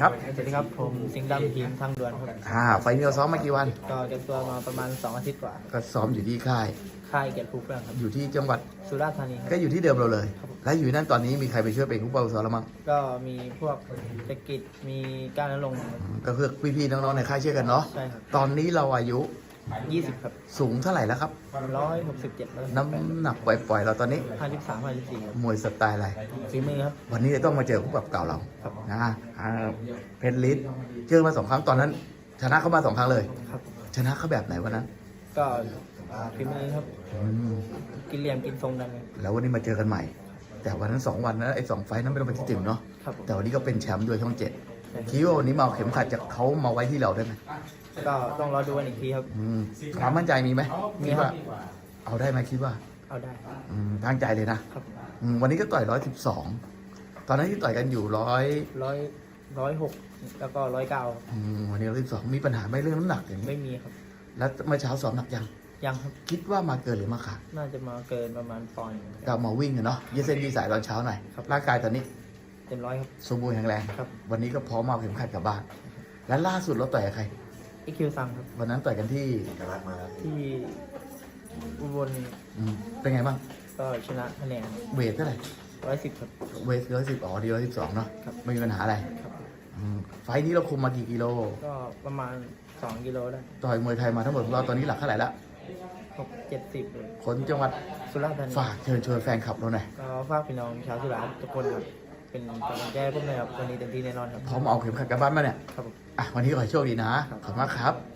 ครับสวัสดีครับผมสิงห์ดำทีมทางด่วนครับอ่าไฟล์นี้เราซ้อมมากี่วัน ก็เก็บตัวมาประมาณ 2 อาทิตย์กว่าก็ซ้อมอยู่ที่ค่าย ค่ายเกียรติภูเพื่อนครับ อยู่ที่จังหวัด สุราษฎร์ธานีครับก็อยู่ที่เดิมเราเลยและอยู่นั่นตอนนี้มีใครไปช่วยเป็นผู้เป่าซ้อมแล้วมั้งก็มีพวกเศรษฐกิจมีการนรงค์อืมก็คือพี่ๆน้องๆในค่ายช่วยกันเนาะ ใช่ครับ ตอนนี้เราอายุ 20ครับสูงเท่าไหร่แล้วครับ167แล้วน้ำหนักปล่อยๆเราตอนนี้53 54ครับมวยสไตล์อะไรฝีมือครับ วันนี้จะต้องมาเจอคู่ปรับเก่าเราครับนะอ่าเพชรลิศเจอมาสองครั้งตอนนั้น ชนะเขามาสองครั้งเลยครับ ชนะเขาแบบไหนวันนั้น ก็ฝีมือครับอืมกินเหลี่ยมกินทรงดันครับแล้ววันนี้มาเจอกันใหม่ แต่วันนั้นสองวันนะไอ้สองไฟท์นั้นไม่ต้องไปคิดถึงเนาะครับผมแต่วันนี้ก็เป็นแชมป์ด้วยช่องเจ็ดใช่ ครับคิดว่าวันนี้มาเอาเข็มขัดจากเขามาไว้ที่เราได้ไหมก็ต้องรอดูกันอีกทีครับ อืมความมั่นใจมีไหมมีคิดครัว่าบเอาได้ไหมคิดว่า เอาได้ครับอืมตั้งใจเลยนะครับอืมวันนี้ก็ต่อยร้อยสิบสองตอนนั้นที่ต่อยกันอยู่ร้อยร้อยร้อยหกแล้วก็ร้อยเก้าวันนี้ร้อยสิบสองมีปัญหาไหมเรื่องน้ำหนักอย่างนี้ไม่มีครับ แล้วเมื่อเช้าสอบหนักยังยังครับคิดว่ามาเกินหรือมาขาดน่าจะมาเกินประมาณปอนด์หนึ่งก็มาวิ่งอะเนาะยืดเส้นยืดสายตอนเช้าหน่อยครับร่างกายตอนนี้ เต็มร้อยครับ สมบูรณ์แข็งแรงครับ วันนี้ก็พร้อมมาเอาเข็มขัดกลับบ้าน และล่าสุดเราต่อยกับใคร อีคิวซังครับ วันนั้นต่อยกันที่ที่อุบลอืมเป็นไงบ้างก็ชนะคะแนนเวทเท่าไหร่ร้อยสิบครับ เวทร้อยสิบอ๋อดีร้อยสิบสองเนาะครับ ไม่มีปัญหาอะไรครับ อืมไฟล์นี้เราคุมมากี่กิโล ก็ประมาณสองกิโลได้ต่อยมวยไทยมาทั้งหมดของเราตอนนี้หลักเท่าไหร่ละหกเจ็ดสิบเลยคนจังหวัดสุราษฎร์ธานีฝากเชิญชวนแฟนคลับเราหน่อยก็ฝากพี่น้องชาวสุราษฎร์ทุกคนครับ เป็นกำลังใจให้พวกเราครับวันนี้เต็มที่แน่นอนครับ พร้อมเอาเข็มขัดกลับบ้านมาเนี่ยครับผม อะวันนี้ขอให้โชคดีนะครับขอบคุณมากครับ